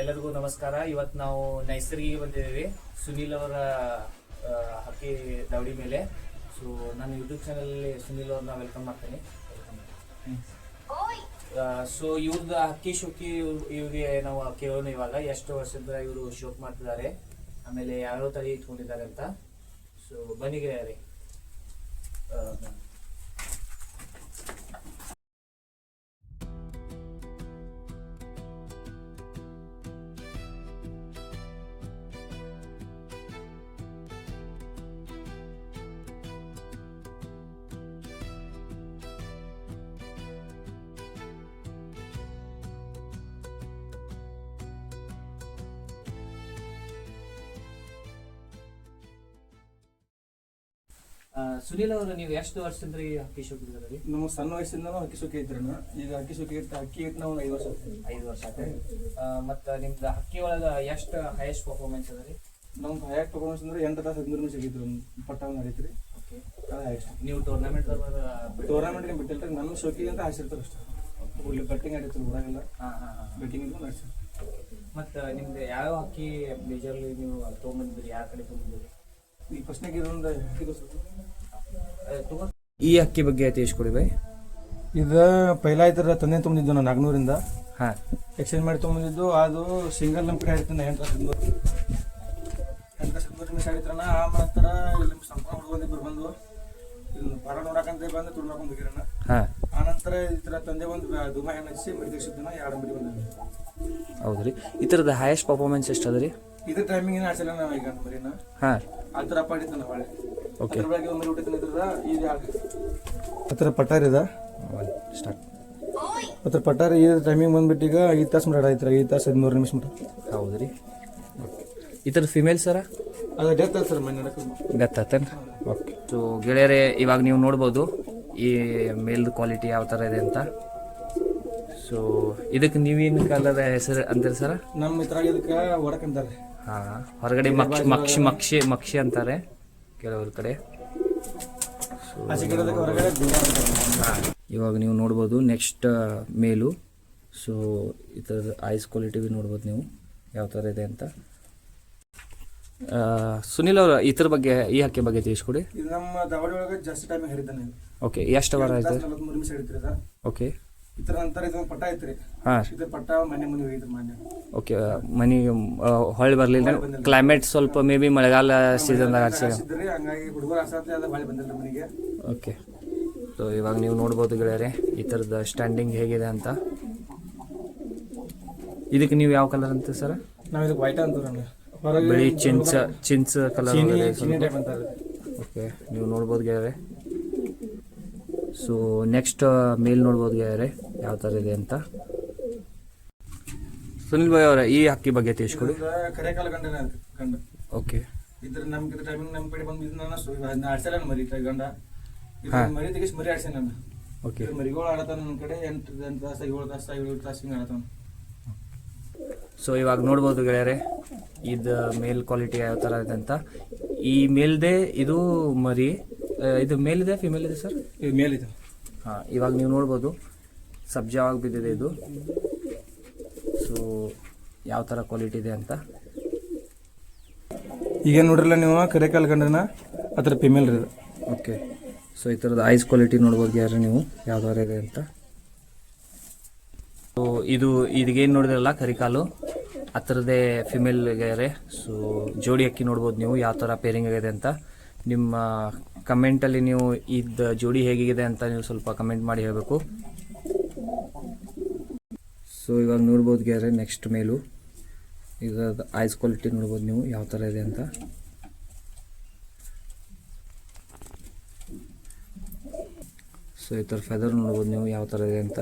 ಎಲ್ಲರಿಗೂ ನಮಸ್ಕಾರ. ಇವತ್ತು ನಾವು ನೈಸರ್ಗಿಗೆ ಬಂದಿದ್ದೀವಿ. ಸುನೀಲ್ ಅವರ ಹಕ್ಕಿ ದವಡಿ ಮೇಲೆ. ಸೊ ನಾನು ಯೂಟ್ಯೂಬ್ ಚಾನಲಲ್ಲಿ ಸುನೀಲ್ ಅವ್ರನ್ನ ವೆಲ್ಕಮ್ ಮಾಡ್ತೀನಿ. ಸೊ ಇವ್ರದ್ದು ಹಕ್ಕಿ ಶೋಕಿ ಇವ್ರಿಗೆ ನಾವು ಕೇಳೋಣ ಇವಾಗ. ಎಷ್ಟು ವರ್ಷದಿಂದ ಇವರು ಶೋಕ್ ಮಾಡ್ತಿದ್ದಾರೆ. ಆಮೇಲೆ ಯಾರೋ ತಳಿ ಇಟ್ಕೊಂಡಿದ್ದಾರೆ ಅಂತ. ಸೊ ಬನ್ನಿ ಗೆಳೆಯರೇ. ಸುನೀಲ್ ಅವರು ನೀವು ಎಷ್ಟು ವರ್ಷದಿಂದ ಈ ಹಕ್ಕಿ ಶೋಕ್ ಇದ್ದಾರೆ ನಮ್ಮ ಸಣ್ಣ ವಯಸ್ಸಿಂದ ಹಕ್ಕಿ ಶೋಕಿ ಐತ್ರಿ ಈಗ ಹಕ್ಕಿ ಶೋಕಿ ಇರ್ತ ಅಕ್ಕಿ ಇರ್ತ ನಾವು ಐದು ವರ್ಷ ಆಯ್ತು. ಐದು ವರ್ಷ ಆಗ್ತದೆ ಮತ್ತು ನಿಮ್ದು ಹಕ್ಕಿ ಒಳಗೆ ಎಷ್ಟು ಹೈಯೆಸ್ಟ್ ಪರ್ಫಾರ್ಮೆನ್ಸ್ ಅದ ರೀ? ನಮ್ದು ಹೈಯೆಸ್ಟ್ ಪರ್ಫಾರ್ಮೆನ್ಸ್ ಅಂದ್ರೆ ಎಂಟು ತಾಸು ಹದಿಮೂರು ನಿಮಿಷ ಆಗಿತ್ತು ಪಟ್ಟ ಒಂದು ನಡೀತ್ರಿ. ನೀವು ಟೂರ್ನಮೆಂಟ್ ಟೂರ್ನಮೆಂಟ್ಗೆ ರೀ ನಮ್ಮ ಅಂತ ಹಾಸಿರ್ತಾರೆ ಅಷ್ಟೇ. ಇಲ್ಲಿ ಬೆಟ್ಟಿಂಗ್ ಆಡಿತ್ತು ಊರಾಗೆಲ್ಲ. ಹಾ ಹಾ ಹಾ. ಬೆಟ್ಟಿಂಗ್ ಇದ್ರು ನಡೆಸಿ ಮತ್ತ ನಿಮ್ದು ಯಾವ ಹಕ್ಕಿ ಮೇಜರ್ಲಿ ನೀವು ತೊಗೊಂಬಂದ್ರಿ ಯಾವ ಕಡೆ ತೊಗೊಂಬಂದ್ರಿ ಈ ಪ್ರಶ್ನೆಗೆ ಇದೊಂದು ಇದು ಈ ಅಕ್ಕಿ ಬಗ್ಗೆ ತಿಳಿಸ್ಕೊಡಿ ಬೈ ಇದು ಪೈಲ ಐತರ ತಂದೆ ತುಂಬಿದ್ದು ನಾನು ನಾಗ್ನೂರಿಂದ. ಹಾಂ. ಎಕ್ಸ್ಚೇಂಜ್ ಮಾಡಿ ತೊಗೊಂಡಿದ್ದು ಅದು ಸಿಂಗಲ್ ನಮ್ಮ ಕಡೆ ಇರ್ತೀನಿ ಎಂಟು ಹದಿಮೂರು ಎಂಟು ತಾಸು ಹದಿಮೂರು ನಿಮಿಷ ಆ ಇಲ್ಲಿ ಸಂಪೂರ್ಣ ಹುಡುಗರು ಇಬ್ಬರು ಬಂದು. ಪರ ನೋಡಕಂತ ಬಂದು ತುಳ್ಕೊಂಡು ಹೋಗಿರಣ್ಣ ಹಾಂ. ಆ ನಂತರ ಈ ಥರ ತಂದೆ ಒಂದು ದುಮ ಹೆಣ್ಣು ಹಚ್ಚಿ ಮರಿ ದಿನ ಎರಡು ಮರಿ ಬಂದ ಹೌದ್ರಿ. ಈ ಥರದ ಹೈಯೆಸ್ಟ್ ಪರ್ಫಾರ್ಮೆನ್ಸ್ ಎಷ್ಟು ಅದ ರೀ ಇದ್ರ ಟೈಮಿಂಗ್ ಏನು ಆಡ್ಸಿಲ್ಲ ನಾವು ಈಗ ಮರಿನ. ಹಾಂ. ಆ ಥರ ಪಾಡಿತ್ತು ನಾವು ಹೊಳೆ. ಓಕೆ ಅದ್ರ ಬಗ್ಗೆ ಒಂದು ಹುಟ್ಟಿದ ಇದ್ರದ ಇದು ಇದ ಸ್ಟಾರ್ಟ್ ಹತ್ರ ಪಟಾರಿ ಪಟ್ಟಾರ ಈ ಟೈಮಿಂಗ್ ಬಂದ್ಬಿಟ್ಟು ಈಗ ಐದು ತಾಸು ಮರ ಐತ್ರ ಐದು ತಾಸು ಹದಿಮೂರು ನಿಮಿಷ ಮಟ ರೀ. ಈ ಥರ ಫಿಮೇಲ್ ಸರ ಅದು ಡೆತ್ ಆಯ್ತು ಸರ್ ಮನೆ ನಡಕ ಗೊತ್ತಾತೇನು ಓಕೆ ಸೊ ಗೆಳೆಯರೇ ಇವಾಗ ನೀವು ನೋಡ್ಬೋದು ಈ ಮೇಲ್ದು ಕ್ವಾಲಿಟಿ ಯಾವ ಥರ ಇದೆ ಅಂತ. ಸೊ ಇದಕ್ಕೆ ನೀವೇನು ಕಲರ್ ಹೆಸರು ಅಂತೀರಿ ಸರ ನಮ್ಮ ಇದ್ರಾಗ ಇದಕ್ಕೆ ಅಂತಾರೆ. ಹಾಂ ಹೊರಗಡೆ ಮಕ್ಷಿ ಮಕ್ಷಿ ಮಕ್ಷಿ ಮಕ್ಷಿ ಅಂತಾರೆ. ಕೆಲವ್ರ ಕಡೆ. ಇವಾಗ ನೀವು ನೋಡ್ಬೋದು ನೆಕ್ಸ್ಟ್ ಮೇಲು. ಸೊ ಈ ಥರದ ಐಸ್ ಕ್ವಾಲಿಟಿ ನೋಡ್ಬೋದು ನೀವು ಯಾವ ಥರ ಇದೆ ಅಂತ. ಸುನಿಲ್ ಅವರು ಇದ್ರ ಬಗ್ಗೆ ಈ ಹಕ್ಕಿ ಬಗ್ಗೆ ತಿಳಿಸ್ಕೊಡಿ. ನಮ್ಮ ದಾವಡಿ ಒಳಗೆ ಜಾಸ್ತಿ ಟೈಮ್ ಓಕೆ ಎಷ್ಟು ವಾರ ಆಯ್ತು? ಓಕೆ ನಂತರ ಇದೊಂದು ಪಟ್ಟ ಐತ್ರಿ ಹಾಂ. ಇದ್ರ ಪಟ್ಟ ಮನೆ ಮುಂದೆ ಹೋಗಿದ್ರಿ ಮಾನ್ಯ. ಓಕೆ ಮನಿ ಹೊಳ್ಳಿ ಬರಲಿಲ್ಲ ಕ್ಲೈಮೇಟ್ ಸ್ವಲ್ಪ ಮೇ ಬಿ ಮಳೆಗಾಲ ಸೀಸನ್ದಾಗ ಆಚೆ ಹಾಸಿದ್ರಿ ಹಂಗಾಗಿ ಹುಡುಗರು ಆಸಾತ್ಲೆ ಅದ ಬಾಳೆ ಬಂದಿಲ್ಲ ಮನೆಗೆ. ಓಕೆ. ಸೊ ಇವಾಗ ನೀವು ನೋಡ್ಬೋದು ಗೆಳೆಯರೆ ಈ ಥರದ ಸ್ಟ್ಯಾಂಡಿಂಗ್ ಹೇಗಿದೆ ಅಂತ. ಇದಕ್ಕೆ ನೀವು ಯಾವ ಕಲರ್ ಅಂತ ಸರ್? ನಾವು ಇದಕ್ಕೆ ವೈಟ್ ಬಿಳಿ ಚಿಂಚ ಚಿಂಚ ಕಲರ್ ಓಕೆ ನೀವು ನೋಡ್ಬೋದು ಗೆಳೆಯರೆ. ಸೊ ನೆಕ್ಸ್ಟ್ ಮೇಲ್ ನೋಡ್ಬೋದು ಗೆಳೆಯರೆ. ಯಾವ ಥರ ಇದೆ ಅಂತ? ಸುನಿಲ್ ಭಾಯ್ ಅವರ ಈ ಹಕ್ಕಿ ಬಗ್ಗೆ ತಿಳಿಸ್ಕೊಡಿ. ಕರೆಕಾಲ ಗಂಡನ ಅದು, ಗಂಡ. ಓಕೆ. ಇದ್ರ ನಮ್ಗೆ ಟೈಮಿಂಗ್ ನಮ್ಮ ಕಡೆ ಬಂದು ಇದನ್ನ ನಾನು ಆಡ್ಸಲ್ಲ ಮರಿ ಗಂಡ. ಇದ್ರ ಹಾ. ಮರಿ ತೆಗಿಸಿ ಮರಿ ಆಡ್ಸಿ ನಾನು. ಓಕೆ. ಮರಿಗಳು ಆಡತಾನ ನನ್ನ ಕಡೆ ಎಂಟು ಎಂಟು ತಾಸ ಏಳು ತಾಸ ಏಳು ತಾಸು ಹಿಂಗೆ ಆಡತಾನ. ಸೊ ಇವಾಗ ನೋಡ್ಬೋದು ಗೆಳೆಯರೆ ಇದು ಮೇಲ್ ಕ್ವಾಲಿಟಿ ಯಾವ ಥರ ಇದೆ ಅಂತ. ಈ ಮೇಲ್ದೆ ಇದು ಮರಿ ಇದು ಇದು ಮೇಲಿದೆ ಫಿಮೇಲ್ ಇದೆ ಸರ್ ಇದು ಇದೆ. ಹಾಂ ಇವಾಗ ನೀವು ನೋಡ್ಬೋದು. ಸಬ್ಜಾವಾಗಿ ಬಿದ್ದಿದೆ ಇದು? ಸೊ ಯಾವ ಥರ ಕ್ವಾಲಿಟಿ ಇದೆ ಅಂತ? ಈಗ ನೋಡ್ರಲ್ಲ ನೀವು ಕರೆ ಕಾಲ ಆ ಥರ ಫಿಮೇಲ್ ರೀ ಇದು. ಓಕೆ ಸೊ ಈ ಥರದ ಐಸ್ ಕ್ವಾಲಿಟಿ ನೋಡ್ಬೋದು ಯಾರು ನೀವು? ಯಾವ ಥರ ಇದೆ ಅಂತ? ಸೊ ಇದು ಇದಕ್ಕೇನು ನೋಡಿದ್ರಲ್ಲ ಕರಿಕಾಲು? ಆ ಥರದೇ ಫಿಮೇಲ್ ಗೆರೆ ಸೊ ಜೋಡಿ ಅಕ್ಕಿ ನೋಡ್ಬೋದು ನೀವು ಯಾವ ಥರ ಪೇರಿಂಗ್ ಆಗಿದೆ ಅಂತ? ನಿಮ್ಮ ಕಮೆಂಟಲ್ಲಿ ನೀವು ಇದ್ದ ಜೋಡಿ ಹೇಗಿದೆ ಅಂತ ನೀವು ಸ್ವಲ್ಪ ಕಮೆಂಟ್ ಮಾಡಿ ಹೇಳಬೇಕು. ಸೊ ಇವಾಗ ನೋಡ್ಬೋದು ಗ್ಯಾರೆ ನೆಕ್ಸ್ಟ್ ಮೇಲು. ಈಗ ಐಸ್ ಕ್ವಾಲಿಟಿ ನೋಡ್ಬೋದು ನೀವು, ಯಾವ ಥರ ಇದೆ ಅಂತ. ಸೊ ಈ ಥರ ಫೆದರ್ ನೋಡ್ಬೋದು ನೀವು, ಯಾವ ಥರ ಇದೆ ಅಂತ.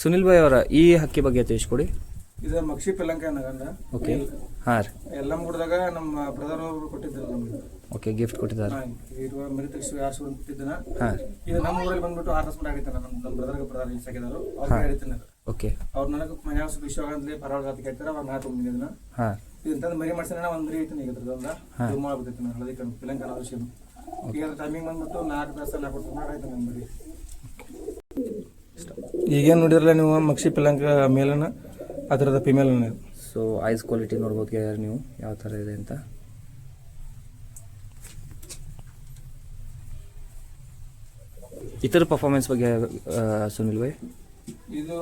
ಸುನಿಲ್ ಭಾಯ್ ಅವರ ಈ ಹಕ್ಕಿ ಬಗ್ಗೆ ತಿಳಿಸ್ಕೊಡಿ. ಇದು ಮಕ್ಷಿ ಪಲಂಕ ಅನ್ನ ಗಂಡ ಓಕೆ ಹಾಂ ರೀ. ನಮ್ಮ ಬ್ರದರ್ ಅವರು ಕೊಟ್ಟಿದ್ರು ನಮ್ಗೆ. ಓಕೆ ಗಿಫ್ಟ್ ಕೊಟ್ಟಿದ್ದಾರೆ. ಹಾ, ಇರುವ ಇದು ನಮ್ಮ ಊರಲ್ಲಿ ಬಂದ್ಬಿಟ್ಟು ಆರು ತಾಸು ಆಗಿತ್ತಾನ ನಮ್ಮ ನಮ್ಮ ಬ್ರದರ್ಗೆ ಬ್ರದರ್ ಅವ್ರು ಓಕೆ ಅವ್ರ ನನಗೆ ಮನ್ಯಾಗ ವಿಶ್ವ ಅಂತಲೇ ಪರವಾಗಿ ಅಂತ ಕೇಳ್ತಾರೆ ಅವ್ರು ನಾ ಇದನ್ನ. ಹಾಂ. ಇದು ಮರಿ ಮಾಡ್ಸೋಣ ಒಂದು ಮರಿ ಐತೆ ಈಗ ಅದ್ರದ್ದು ತುಂಬ ಆಗ್ಬಿಟ್ಟೈತೆ ನಾನು ಹಳದಿ ಕಣ್ಣು ವಿಷಯ ಈಗ ಟೈಮಿಂಗ್ ಬಂದ್ಬಿಟ್ಟು ನಾಲ್ಕು ತಾಸ ನಾಲ್ಕು ತಾಸು ಆಯ್ತು ನನ್ನ ಮರಿ. ಈಗೇನು ನೋಡಿರಲ್ಲ ನೀವು ಮಕ್ಷಿ ಪಿಲಂಕ ಮೇಲನ? ಅದರದ ಫಿಮೇಲ್ ಸೊ ಐಸ್ ಕ್ವಾಲಿಟಿ ನೋಡ್ಬೋದು ಯಾರು ನೀವು ಯಾವ ಥರ ಇದೆ ಅಂತ. ಇತರ ಪರ್ಫಾರ್ಮೆನ್ಸ್ ಬಗ್ಗೆ ಸುನಿಲ್ ಭಾಯ್? ಇದು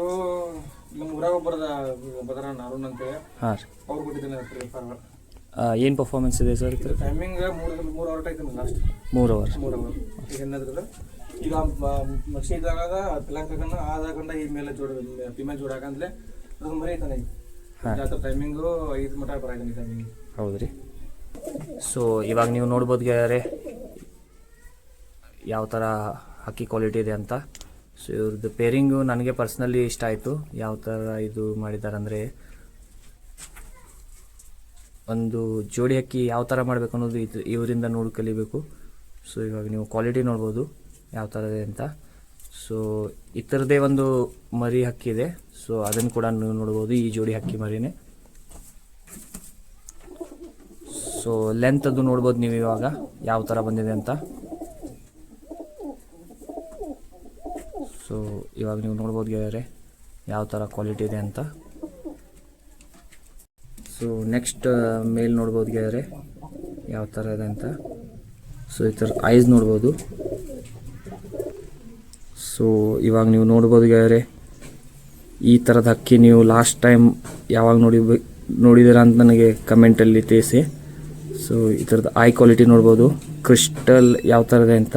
ನಮ್ಮ ಊರಾಗ ಒಬ್ಬರದ ಬದರ ಅರುಣ್ ಅಂತೇಳಿ ಹಾಂ ರೀ. ಅವ್ರು ಕೊಟ್ಟಿದ್ದೇನೆ ಏನು ಪರ್ಫಾರ್ಮೆನ್ಸ್ ಇದೆ ಸರ್ ಟೈಮಿಂಗ್ ಮೂರು ಮೂರು ಅವರ್ ಟೈಮ್ ಲಾಸ್ಟ್ ಮೂರು ಅವರ್ ಮೂರು ಅವರ್ ಈಗ ಏನಾದ್ರದ ಈಗ ಮಕ್ಷಿ ಇದ್ದಾಗ ಪಿಲಂಕನ ಆದಾಗಂಡ ಈ ಮೇಲೆ ಜೋಡ ಫಿಮೇಲ್ ಜೋಡಾಕಂದ್ಲೆ ಅದು ಮರಿ ಐತಾನೆ ಈಗ ಹಾಂ. ಜಾತ್ರೆ ಟೈಮಿಂಗು ಐದು ಮಟ ಬರಾಯ್ತಾನೆ ಟೈಮಿಂಗ್ ಹೌದು ರೀ ಸೊ ಇವಾಗ ನೀವು ನೋಡ್ಬೋದು ಗೆಳೆಯರೆ ಯಾವ ಥರ ಹಕ್ಕಿ ಕ್ವಾಲಿಟಿ ಇದೆ ಅಂತ. ಸೊ ಇವ್ರದ್ದು ಪೇರಿಂಗು ನನಗೆ ಪರ್ಸ್ನಲಿ ಇಷ್ಟ ಆಯಿತು. ಯಾವ ಥರ ಇದು ಮಾಡಿದ್ದಾರೆ ಅಂದರೆ ಒಂದು ಜೋಡಿ ಹಕ್ಕಿ ಯಾವ ಥರ ಮಾಡಬೇಕು ಅನ್ನೋದು ಇದು ಇವರಿಂದ ನೋಡಿ ಕಲಿಬೇಕು. ಸೊ ಇವಾಗ ನೀವು ಕ್ವಾಲಿಟಿ ನೋಡ್ಬೋದು ಯಾವ ಥರ ಇದೆ ಅಂತ. ಸೊ ಈ ಥರದೇ ಒಂದು ಮರಿ ಹಕ್ಕಿ ಇದೆ. ಸೊ ಅದನ್ನು ಕೂಡ ನೀವು ನೋಡ್ಬೋದು. ಈ ಜೋಡಿ ಹಕ್ಕಿ ಮರಿನೇ. ಸೊ ಲೆಂತ್ ಅದು ನೋಡ್ಬೋದು ನೀವು ಇವಾಗ. ಯಾವ ಥರ ಬಂದಿದೆ ಅಂತ. ಸೊ ಇವಾಗ ನೀವು ನೋಡ್ಬೋದು ಗೆಳೆಯರೆ, ಯಾವ ಥರ ಕ್ವಾಲಿಟಿ ಇದೆ ಅಂತ. ಸೊ ನೆಕ್ಸ್ಟ್ ಮೇಲ್ ನೋಡ್ಬೋದು ಗೆಳೆಯರೆ, ಯಾವ ಥರ ಇದೆ ಅಂತ. ಸೊ ಈ ಥರ ಐಸ್ ನೋಡ್ಬೋದು. ಸೊ ಇವಾಗ ನೀವು ನೋಡ್ಬೋದು ಗೆಳೆಯರೆ ಈ ಥರದ ಹಕ್ಕಿ ನೀವು ಲಾಸ್ಟ್ ಟೈಮ್ ಯಾವಾಗ ನೋಡಿ ನೋಡಿದ್ದೀರಾ ಅಂತ ನನಗೆ ಕಮೆಂಟಲ್ಲಿ ತಿಳಿಸಿ. ಸೊ ಈ ಥರದ ಐ ಕ್ವಾಲಿಟಿ ನೋಡ್ಬೋದು. ಕ್ರಿಸ್ಟಲ್ ಯಾವ ಥರ ಇದೆ ಅಂತ.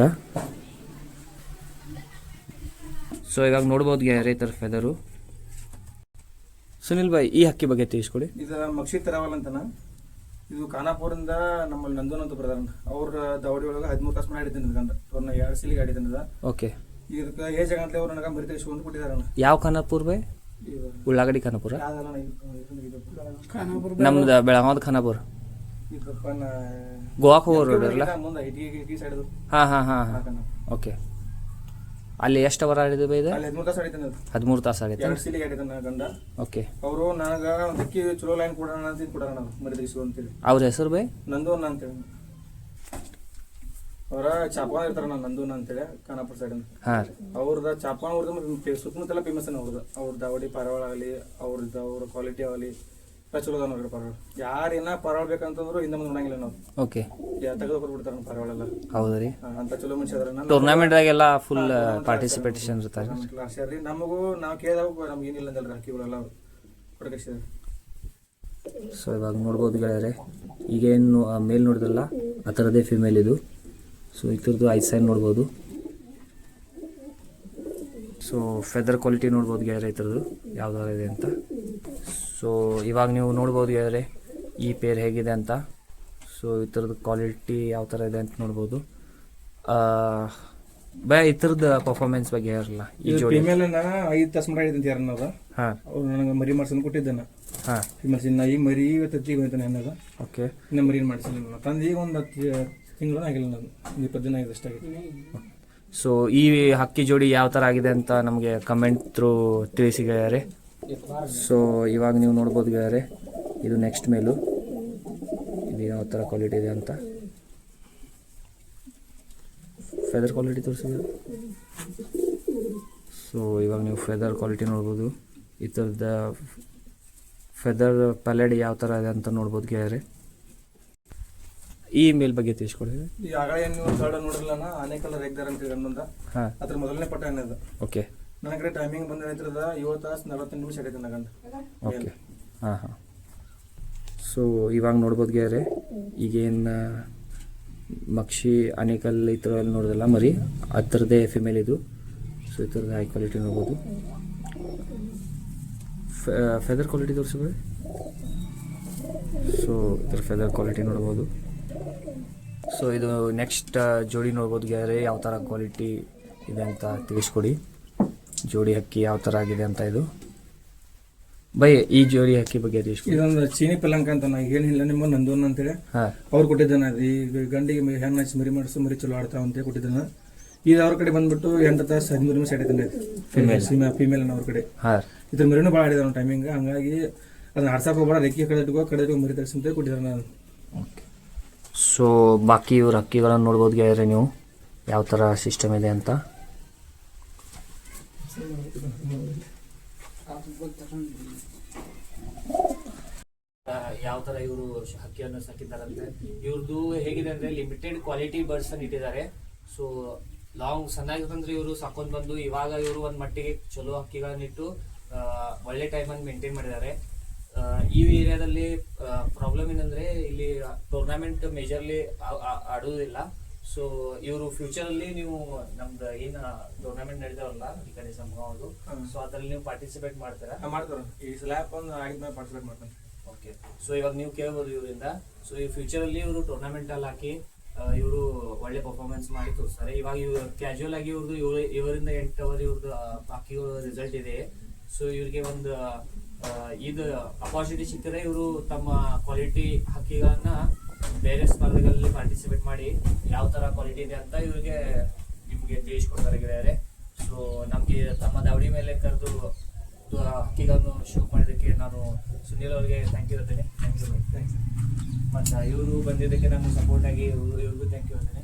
ಸೊ ಇವಾಗ ನೋಡ್ಬೋದು ಗೆಳೆಯರೆ ಈ ಥರ ಫೆದರು ಸುನಿಲ್ ಬಾಯ್ ಈ ಹಕ್ಕಿ ಬಗ್ಗೆ ತಿಳಿಸ್ಕೊಡಿ. ಇದು ಮಕ್ಷಿ ತರಾವಲ್ ಅಂತನ ಇದು ಖಾನಾಪುರದಿಂದ ನಮ್ಮಲ್ಲಿ ನಂದನ್ ಅಂತ ಬರ್ತಾರ ಅವ್ರ ದವಡಿ ಒಳಗೆ ಹದಿಮೂರು ತಾಸು ಮಾಡಿ ಹಿಡಿತೀನಿ ಗಂಡ. ಅವ್ರನ್ನ ಎರಡು ಸಿಲಿಗೆ ಆಡಿದ್ದೀನಿ ಓಕೆ ಇದಕ್ಕೆ ಏ ಅವ್ರು ನನಗೆ ಯಾವ ಖಾನಾಪುರ್ ಬೈ? ಇದು ಉಳ್ಳಾಗಡ್ಡಿ ಖಾನಾಪುರ? ಯಾವ್ದಲ್ಲ ಇದು- ಇದು- ಇದು- ನಮ್ದು ಬೆಳಗಾವದ ಖಾನಾಪುರ. ಇದಪ್ಪ ನಾ ಹೋಗೋ ರೋಡ್ ಹಾ ಮುಂದೆ ಇಟಿ ಇಟಿ ಸೈಡ್ ಹಾಂ ಹಾಂ ಹಾಂ ಹಾಂ. ಓಕೆ. ಅಲ್ಲಿ ಎಷ್ಟು ಅವರ್ ಆಡಿದೆ ಬೈ ಇದೆ? ಅಲ್ಲಿ ಹದಿಮೂರು ತಾಸು ಆಡಿದ್ದಾನೆ ಅದು ಹದಿಮೂರು ತಾಸು ಆಗೈತೆ ಎರಡು ಸಿಲಿಗೆ ಆಡಿದ್ದಾನ ಗಂಡ. ಓಕೆ. ಅವರು ನನಗೆ ಚಲೋ ಲೈನ್ ಕೊಡೋಣ ಅಂತ ಕೊಡೋಣ ಅಂತೇಳಿ. ಅವ್ರ ಹೆಸರು ಬೈ? ನಂದು ಅಂತೇಳಿ. ಅವರ ಚಾಪಾನ್ ನಾನು ನಂದೋನ ಅಂತೇಳಿ ಖಾನಾಪುರ ಸೈಡ್ ಹಾಂ ರೀ. ಅವ್ರದ ಚಾಪಾನ್ ಅವ್ರದ್ದು ಸುತ್ತಮುತ್ತಲ ಫೇಮಸ್ ಅನ್ನ ಅವ್ರದ್ದು? ಅವ್ರ ದಾವಡಿ ಪರವಾಳ ಆಗಲಿ ಅವ್ರದ್ದು ಅವ್ರ ಕ್ವಾಲಿಟಿ ಆಗಲಿ ಎಲ್ಲ ಚಲೋ ಅದ ನೋಡ್ರಿ ಯಾರು ಯಾರೇನ ಪರವಾಳ ಬೇಕಂತಂದ್ರು ಹಿಂದೆ ಮುಂದೆ ನೋಡಂಗಿಲ್ಲ ನಾವು. ಓಕೆ ಯಾ ತೆಗೆದು ಕೊಟ್ಬಿಡ್ತಾರ ಪರವಾಳೆಲ್ಲ ಹೌದು ರೀ. ಅಂತ ಚಲೋ ಮನುಷ್ಯ ಅದಾರ ಟೂರ್ನಾಮೆಂಟ್ದಾಗೆಲ್ಲ ಫುಲ್ ಪಾರ್ಟಿಸಿಪೇಟೇಷನ್ ಇರ್ತಾರೆ. ಕ್ಲಾಸ್ ರೀ ನಮಗೂ ನಾವು ಕೇಳಿದಾಗ ನಮ್ಗೆ ಏನಿಲ್ಲ ಅಂದಲ್ರಿ ಹಾಕಿಗಳೆಲ್ಲ ಹೊರಗಿಸಿದ್ರು ಸೊ ಇವಾಗ ನೋಡ್ಬೋದು ಗೆಳೆಯರೆ ಈಗೇನು ಮೇಲ್ ನೋಡಿದ್ರಲ್ಲ ಆ ಥರದೇ ಫಿಮೇಲ್ ಇದು. ಸೊ ಈ ಥರದ್ದು ಐದು ಸೈನ್ ನೋಡ್ಬೋದು. ಸೊ ಫೆದರ್ ಕ್ವಾಲಿಟಿ ನೋಡ್ಬೋದು ಗೆಳೆಯರೆ ಈ ಥರದ್ದು ಯಾವ್ದಾರ ಇದೆ ಅಂತ. ಸೊ ಇವಾಗ ನೀವು ನೋಡ್ಬೋದು ಗೆಳೆಯರೆ ಈ ಪೇರ್ ಹೇಗಿದೆ ಅಂತ. ಸೊ ಈ ಥರದ್ದು ಕ್ವಾಲಿಟಿ ಯಾವ ಥರ ಇದೆ ಅಂತ ನೋಡ್ಬೋದು. ಬೈ ಈ ಥರದ ಪರ್ಫಾರ್ಮೆನ್ಸ್ ಬಗ್ಗೆ ಹೇಳಲ್ಲ ಈ ಜೋಡಿ. ಫಿಮೇಲ್ ಐದು ತಾಸು ಮಾಡಿ ಅಂತ ಯಾರನ್ನದ ಹಾಂ. ಅವ್ರು ನನಗೆ ಮರಿ ಮಾಡ್ಸನ್ ಕೊಟ್ಟಿದ್ದಾನ. ಹಾಂ. ಫಿಮೇಲ್ ಇನ್ನು ಈ ಮರಿ ಇವತ್ತು ಹಚ್ಚಿಗೆ ಹೋಯ್ತಾನೆ ಅನ್ನದ ಓಕೆ ಇನ್ನ ಮರಿ ಮಾಡಿಸಿಲ್ಲ ತಂದು ಈಗ ಒಂದು ಹತ್ತು ಆಗಿಲ್ಲ ನಾನು. ಒಂದು ಇಪ್ಪತ್ತು ದಿನ ಸೊ ಈ ಹಕ್ಕಿ ಜೋಡಿ ಯಾವ ಥರ ಆಗಿದೆ ಅಂತ ನಮಗೆ ಕಮೆಂಟ್ ಥ್ರೂ ತಿಳಿಸಿ ಸೊ ಇವಾಗ ನೀವು ನೋಡ್ಬೋದು ಗೆಳೆಯರೆ, ಇದು ನೆಕ್ಸ್ಟ್ ಮೇಲು. ಇದು ಯಾವ ಥರ ಕ್ವಾಲಿಟಿ ಇದೆ ಅಂತ. ಫೆದರ್ ಕ್ವಾಲಿಟಿ ತೋರಿಸಿದ್ರೆ ಸೊ ಇವಾಗ ನೀವು ಫೆದರ್ ಕ್ವಾಲಿಟಿ ನೋಡ್ಬೋದು. ಈ ಥರದ ಫೆದರ್ ಪ್ಯಾಲೆಡ್ ಯಾವ ಥರ ಇದೆ ಅಂತ ನೋಡ್ಬೋದು ಗೆಳೆಯರೆ. ಈ ಮೇಲ್ ಬಗ್ಗೆ ತಿಳಿಸ್ಕೊಡಿ. ಈ ಆಗಳ ನೀವು ಥರ್ಡ್ ನೋಡಿರಲ್ಲ ಅನೇಕ ಕಲರ್ ಎಗ್ದಾರ ಅಂತ ಗಂಡಂದ ಹಾಂ. ಅದ್ರ ಮೊದಲನೇ ಪಟ್ಟ ಅನ್ನದ ಓಕೆ. ನನ್ನ ಕಡೆ ಟೈಮಿಂಗ್ ಬಂದ ರೈತರದ ಏಳು ತಾಸು ನಲವತ್ತು ನಿಮಿಷ ಆಗೈತೆ ನನ್ನ ಓಕೆ. ಹಾಂ ಹಾಂ. ಸೊ ಇವಾಗ ನೋಡ್ಬೋದು ಗ್ಯಾರೆ ಈಗೇನು ಮಕ್ಷಿ ಅನೇಕಲ್ ಈ ಥರ ಎಲ್ಲ ನೋಡೋದಲ್ಲ ಮರಿ ಹತ್ತಿರದೇ ಫಿಮೇಲ್ ಇದು. ಸೊ ಈ ಥರದ ಹೈ ಕ್ವಾಲಿಟಿ ನೋಡ್ಬೋದು. ಫೆದರ್ ಕ್ವಾಲಿಟಿ ತೋರಿಸಿದ್ರೆ ಸೊ ಈ ಥರ ಫೆದರ್ ಕ್ವಾಲಿಟಿ ನೋಡ್ಬೋದು. ಸೊ ಇದು ನೆಕ್ಸ್ಟ್ ಜೋಡಿ ನೋಡ್ಬೋದು ಗ್ಯಾರೆ ಯಾವ ಥರ ಕ್ವಾಲಿಟಿ ಇದೆ ಅಂತ ತಿಳಿಸ್ಕೊಡಿ. ಜೋಡಿ ಹಕ್ಕಿ ಯಾವ ಥರ ಆಗಿದೆ ಅಂತ ಇದು. ಬೈ ಈ ಜೋಡಿ ಹಕ್ಕಿ ಬಗ್ಗೆ ತಿಳಿಸ್ಕೊಡಿ. ಇದೊಂದು ಚೀನಿ ಪಲಂಕ ಅಂತ ನಾ ಏನಿಲ್ಲ ನಿಮ್ಮ ನಂದೋನ್ ಅಂತೇಳಿ. ಅವ್ರು ಕೊಟ್ಟಿದ್ದಾನೆ ಅದು ಈಗ ಗಂಡಿಗೆ ಹೆಣ್ಣು ಹಚ್ಚಿ ಮರಿ ಮಾಡಿಸು ಮರಿ ಚಲೋ ಆಡ್ತಾವ ಅಂತ ಕೊಟ್ಟಿದ್ದಾನ. ಇದು ಅವ್ರ ಕಡೆ ಬಂದ್ಬಿಟ್ಟು ಎಂಟು ತಾಸು ಹದಿಮೂರು ನಿಮಿಷ ಫೀಮೇಲ್ Female. ಫಿಮೇಲ್ ಅವ್ರ ಕಡೆ. ಹಾಂ. ಇದ್ರ ಮರಿನೂ ಭಾಳ ಆಡಿದಾವ ಟೈಮಿಂಗ್ ಹಂಗಾಗಿ ಅದನ್ನ ಆಡ್ಸಕ್ಕೆ ಹೋಗ್ಬೇಡ ರೆಕ್ಕಿ ಕಡೆ ಇಟ್ಕೋ ಕಡೆ ಇಟ್ಕೋ ಮರಿ ತರಿಸಿ ಅಂತ ಕೊಟ್ಟಿದ್ದಾರೆ ನಾನು ಸೊ ಬಾಕಿ ಇವ್ರ ಅಕ್ಕಿಗಳನ್ನು ನೋಡ್ಬೋದು ಗೆಳೆಯರೆ ನೀವು. ಯಾವ ಥರ ಸಿಸ್ಟಮ್ ಇದೆ ಅಂತ. ಯಾವ ತರ ಇವರು ಹಕ್ಕಿಯನ್ನು ಸಾಕಿದ್ದಾರಂತೆ ಇವ್ರದ್ದು ಹೇಗಿದೆ ಅಂದ್ರೆ ಲಿಮಿಟೆಡ್ ಕ್ವಾಲಿಟಿ ಬರ್ಡ್ಸ್ ಅನ್ನು ಇಟ್ಟಿದ್ದಾರೆ. ಸೊ ಲಾಂಗ್ ಸಣ್ಣಾಗಿತ್ತಂದ್ರೆ ಇವರು ಸಾಕೊಂಡ್ ಬಂದು ಇವಾಗ ಇವರು ಒಂದ್ ಮಟ್ಟಿಗೆ ಚಲೋ ಹಕ್ಕಿಗಳನ್ನಿಟ್ಟು ಒಳ್ಳೆ ಟೈಮ್ ಅನ್ನು ಮೇಂಟೈನ್ ಮಾಡಿದ್ದಾರೆ. ಈ ಏರಿಯಾದಲ್ಲಿ ಪ್ರಾಬ್ಲಮ್ ಏನಂದ್ರೆ ಇಲ್ಲಿ ಟೂರ್ನಮೆಂಟ್ ಮೇಜರ್ಲಿ ಆಡೋದಿಲ್ಲ. ಸೊ ಇವರು ಫ್ಯೂಚರ್ ಅಲ್ಲಿ ನೀವು ನಮ್ದು ಏನ್ ಟೂರ್ನಮೆಂಟ್ ನಡೆದವಲ್ಲ ಈ ಕಡೆ ಸಂಭವದು. ಸೊ ಅದ್ರಲ್ಲಿ ನೀವು ಪಾರ್ಟಿಸಿಪೇಟ್ ಮಾಡ್ತೀರಾ? ಮಾಡ್ತಾರೆ ಈ ಸ್ಲ್ಯಾಪ್ ಒಂದು ಆಗಿದ್ಮೇಲೆ ಪಾರ್ಟಿಸಿಪೇಟ್ ಮಾಡ್ತಾರೆ ಓಕೆ ಸೊ ಇವಾಗ ನೀವು ಕೇಳ್ಬೋದು ಇವರಿಂದ. ಸೊ ಈ ಫ್ಯೂಚರ್ ಅಲ್ಲಿ ಇವರು ಟೂರ್ನಮೆಂಟ್ ಅಲ್ಲಿ ಹಾಕಿ ಇವರು ಒಳ್ಳೆ ಪರ್ಫಾರ್ಮೆನ್ಸ್ ಮಾಡಿ ತೋರಿಸ್ತಾರೆ ಇವಾಗ ಇವ್ರು ಕ್ಯಾಶುವಲ್ ಆಗಿ ಇವ್ರದ್ದು ಇವ್ರು ಇವರಿಂದ ಎಂಟು ಅವರ್ ಇವ್ರದ್ದು ಬಾಕಿ ರಿಸಲ್ಟ್ ಇದೆ. ಸೊ ಇವ್ರಿಗೆ ಒಂದು ಇದು ಅಪಾರ್ಚುನಿಟಿ ಸಿಕ್ಕಿದ್ರೆ ಇವರು ತಮ್ಮ ಕ್ವಾಲಿಟಿ ಹಕ್ಕಿಗಳನ್ನ ಬೇರೆ ಸ್ಪರ್ಧೆಗಳಲ್ಲಿ ಪಾರ್ಟಿಸಿಪೇಟ್ ಮಾಡಿ ಯಾವ ತರ ಕ್ವಾಲಿಟಿ ಇದೆ ಅಂತ ಇವರಿಗೆ ನಿಮಗೆ ತಿಳಿಸ್ಕೊಡ್ತಾರೆ ಸೊ ನಮಗೆ ತಮ್ಮ ದಾವಡಿ ಮೇಲೆ ಕರೆದು ಹಕ್ಕಿಗಳನ್ನು ಶೋ ಮಾಡಿದ್ದಕ್ಕೆ ನಾನು ಸುನೀಲ್ ಅವರಿಗೆ ಥ್ಯಾಂಕ್ ಯು ಹೇಳ್ತೇನೆ. ಥ್ಯಾಂಕ್ ಯು ಮತ್ತು ಇವರು ಬಂದಿದ್ದಕ್ಕೆ ನಮ್ಗೆ ಸಪೋರ್ಟ್ ಆಗಿ ಇವ್ರು- ಇವ್ರಿಗೂ ಥ್ಯಾಂಕ್ ಯು ಹೇಳ್ತೇನೆ.